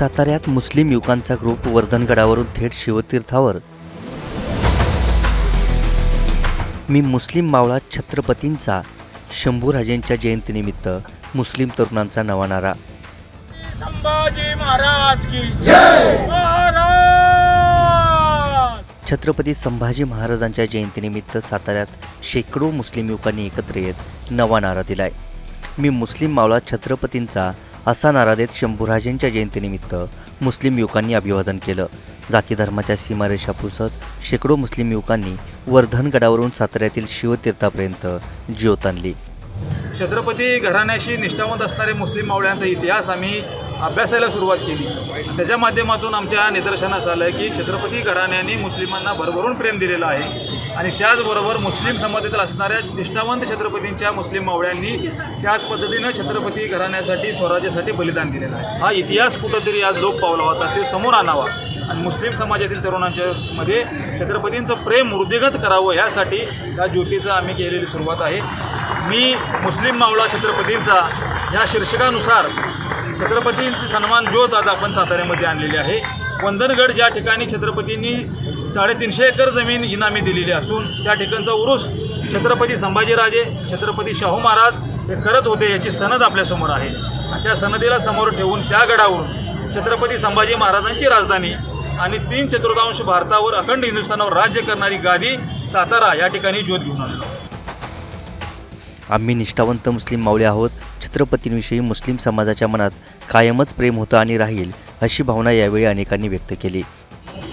साताऱ्यात मुस्लिम युवकांचा ग्रुप वर्धनगडावरून थेट शिवतीर्थावर. मी मुस्लिम मावळा छत्रपतींचा शंभूराजेंच्या जयंतीनिमित्त मुस्लिम तरुणांचा नवा नारा संभाजी महाराज की जय! महाराज! छत्रपती संभाजी महाराजांच्या जयंतीनिमित्त साताऱ्यात शेकडो मुस्लिम युवकांनी एकत्र येत नवा नारा दिलाय. मी मुस्लिम मावळा छत्रपतींचा असा नारा देत शंभूराजेंच्या जयंतीनिमित्त मुस्लिम युवकांनी अभिवादन केलं. जाती धर्माच्या सीमारेषा पुसत शेकडो मुस्लिम युवकांनी वर्धनगडावरून साताऱ्यातील शिवतीर्थापर्यंत ज्योत आणली. छत्रपती घराण्याशी निष्ठावंत असणारे मुस्लिम मावळ्यांचा इतिहास आम्ही अभ्यासायला सुरुवात केली. त्याच्या माध्यमातून आमच्या निदर्शनास आलं आहे की छत्रपती घराण्याने मुस्लिमांना भरभरून प्रेम दिलेलं आहे. आणि त्याचबरोबर मुस्लिम समाजातील असणाऱ्या निष्ठावंत छत्रपतींच्या मुस्लिम मावळ्यांनी त्याच पद्धतीनं छत्रपती घराण्यासाठी स्वराज्यासाठी बलिदान दिलेलं आहे. हा इतिहास कुठंतरी आज लोक पावला होता ते समोर आणावा. आणि मुस्लिम समाजातील तरुणांच्या मध्ये छत्रपतींचं प्रेम वृद्धिगत करावं ह्यासाठी या ज्योतीचं आम्ही केलेली सुरुवात आहे. मी मुस्लिम मावळा छत्रपतींचा या शीर्षकानुसार छत्रपतींची सन्मान ज्योत आज आपण साताऱ्यामध्ये आणलेली आहे. वंदनगड ज्या ठिकाणी छत्रपतींनी साडेतीनशे एकर जमीन इनामी दिलेली असून त्या ठिकाणचा उरूस छत्रपती संभाजीराजे छत्रपती शाहू महाराज हे करत होते याची सनद आपल्यासमोर आहे. त्या सनदीला समोर ठेवून त्या गडावरून छत्रपती संभाजी महाराजांची राजधानी आणि तीन चतुर्थांश भारतावर अखंड हिंदुस्थानावर राज्य करणारी गादी सातारा या ठिकाणी ज्योत घेऊन आलेलो आम्ही निष्ठावंत मुस्लिम मावळे आहोत. छत्रपतींविषयी मुस्लिम समाजाच्या मनात कायमच प्रेम होतं आणि राहील अशी भावना यावेळी अनेकांनी व्यक्त केली.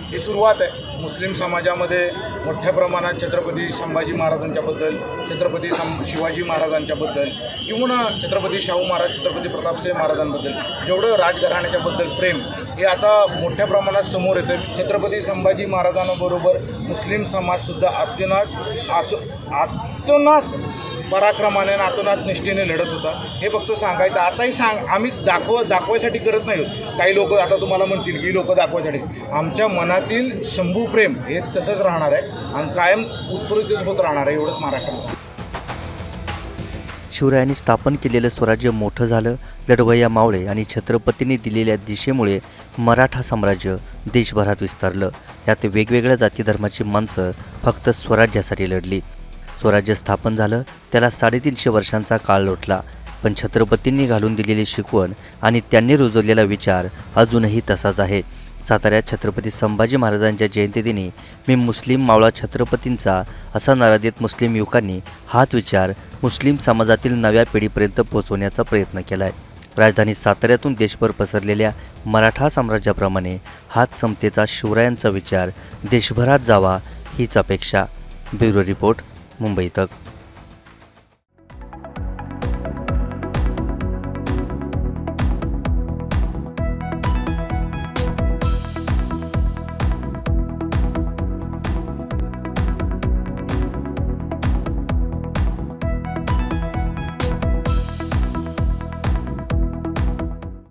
ही सुरुवात आहे. मुस्लिम समाजामध्ये मोठ्या प्रमाणात छत्रपती संभाजी महाराजांच्याबद्दल छत्रपती सं शिवाजी महाराजांच्याबद्दल किंवा छत्रपती शाहू महाराज छत्रपती प्रतापसिंह महाराजांबद्दल जेवढं राजघराण्याच्याबद्दल प्रेम हे आता मोठ्या प्रमाणात समोर येतं छत्रपती संभाजी महाराजांबरोबर मुस्लिम समाजसुद्धा आत्यनात आत आतोनात पराक्रमाने नातोनात आतोनात निष्ठेने लढत होता. हे फक्त सांगायचं आताही सांग आम्ही दाखव दाखवायसाठी करत नाही होत काही लोक आता तुम्हाला म्हणतील की लोक दाखवायसाठी. आमच्या मनातील शंभू प्रेम हे तसंच राहणार आहे आणि कायम उत्प्रेरित होत राहणार आहे एवढंच महाराष्ट्रात शिवरायांनी स्थापन केलेलं स्वराज्य मोठं झालं. लढवय्या मावळे आणि छत्रपतींनी दिलेल्या दिशेमुळे मराठा साम्राज्य देशभरात विस्तारलं. यात वेगवेगळ्या जाती धर्माची माणसं फक्त स्वराज्यासाठी लढली. स्वराज्य स्थापन झालं त्याला साडेतीनशे वर्षांचा काळ लोटला. पण छत्रपतींनी घालून दिलेली शिकवण आणि त्यांनी रुजवलेला विचार अजूनही तसाच आहे. साताऱ्यात छत्रपती संभाजी महाराजांच्या जयंतीदिनी मी मुस्लिम मावळा छत्रपतींचा असा नारा देत मुस्लिम युवकांनी हाच विचार मुस्लिम समाजातील नव्या पिढीपर्यंत पोहोचवण्याचा प्रयत्न केला आहे राजधानी साताऱ्यातून देशभर पसरलेल्या मराठा साम्राज्याप्रमाणे हाच समतेचा शिवरायांचा विचार देशभरात जावा हीच अपेक्षा. ब्युरो रिपोर्ट मुंबई तक.